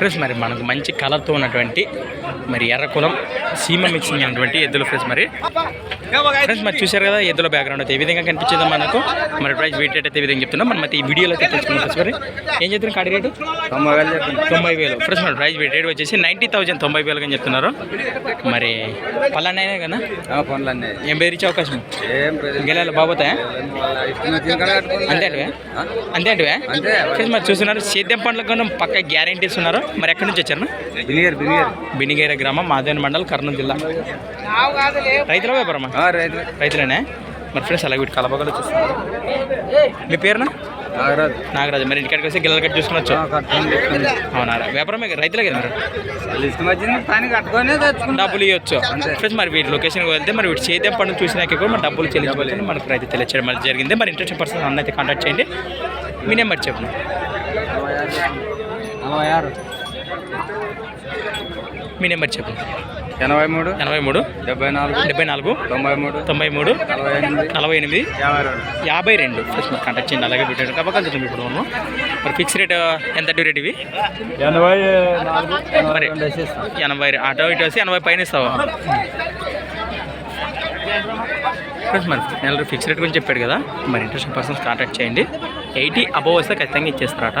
Friends మరి మనకు మంచి కలర్తో ఉన్నటువంటి మరి ఎర్ర కులం సీమ మిక్సింగ్ అయినటువంటి ఎద్దుల ఫ్రెండ్స్ మరి. ఫ్రెండ్స్ మరి చూశారు కదా ఎద్దుల బ్యాక్గ్రౌండ్ అయితే ఏ విధంగా కనిపించిందో మనకు. మరి ప్రైస్ వెయిట్ రేట్ అయితే విధంగా చెప్తున్నాం. మనం అయితే ఈ వీడియోలో అయితే తెలుసుకున్నాం మరి. ఏం చెప్తున్నారు కాడి రేటు తొంభై వేలు తొంభై వేలు. ఫ్రెండ్స్ మరి ప్రైస్ రేట్ వచ్చేసి నైంటీ థౌసండ్ తొంభై వేలు అని చెప్తున్నారు. మరి పలానా కదా? పనులు అన్నీ ఏం బెదిరించే అవకాశం? గెలాలి కట్టుకోండి. అంతే అంటివే? ఆ? అంతే అంతే. ఫ్రెండ్స్ మరి చూస్తున్నారు సేద్యం పండ్లకు పక్క గ్యారంటీస్ ఉన్నారు. మరి ఎక్కడి నుంచి వచ్చారు? బినియర్ బినియర్ బినిగేర గ్రామం మాదేవన్ మండల్ కర్నూలు జిల్లా. రైతుల వ్యాపారమా? రైతులేనే? మరి ఫ్రెండ్స్ అలాగే వీటి కలపగలు చూస్తున్నారు మీ పేరునా? నాగరాజు. నాగరాజు. మరి ఇంటికాడికి వస్తే గిల్లలు కట్టి చూసుకునొచ్చు. అవునా? వ్యాపారమే రైతులే కదా మీరు? డబ్బులు ఇవ్వచ్చు. ఫ్రెండ్స్ మరి వీటి లొకేషన్కి వెళ్తే మరి వీటి సేద్యం పనులు చూసినాక కూడా మరి డబ్బులు చెల్లించుకోవాలి మనకు రైతు తెలియచేయడం మరి జరిగింది. మరి ఇంట్రెస్ట్ పర్సన్ అన్న అయితే కాంటాక్ట్ చేయండి. మీ నెంబర్ చెప్పండి. మీ నెంబర్ చెప్పండి ఎనభై మూడు ఎనభై మూడు డెబ్బై నాలుగు డెబ్బై నాలుగు తొంభై మూడు తొంభై మూడు నలభై ఎనిమిది యాభై రెండు. ఫస్ట్ మరి కాంటాక్ట్ చేయండి అలాగే పెట్టాడు కాబట్టి చూద్దాం ఇప్పుడు మనం. మరి ఫిక్స్ రేట్ ఎంత డ్యూ రేట్ ఇవి? ఎనభై మరి ఎనభై ఆటో ఇటు వచ్చి ఎనభై పైన ఇస్తావా? ఫ్రెండ్స్ మరి నెల ఫిక్స్ రేట్ గురించి చెప్పాడు కదా. మరి ఇంట్రెస్ట్ పర్సన్స్ కాంటాక్ట్ చేయండి. ఎయిటీ అబవ్ వస్తే ఖచ్చితంగా ఇచ్చేస్తారట.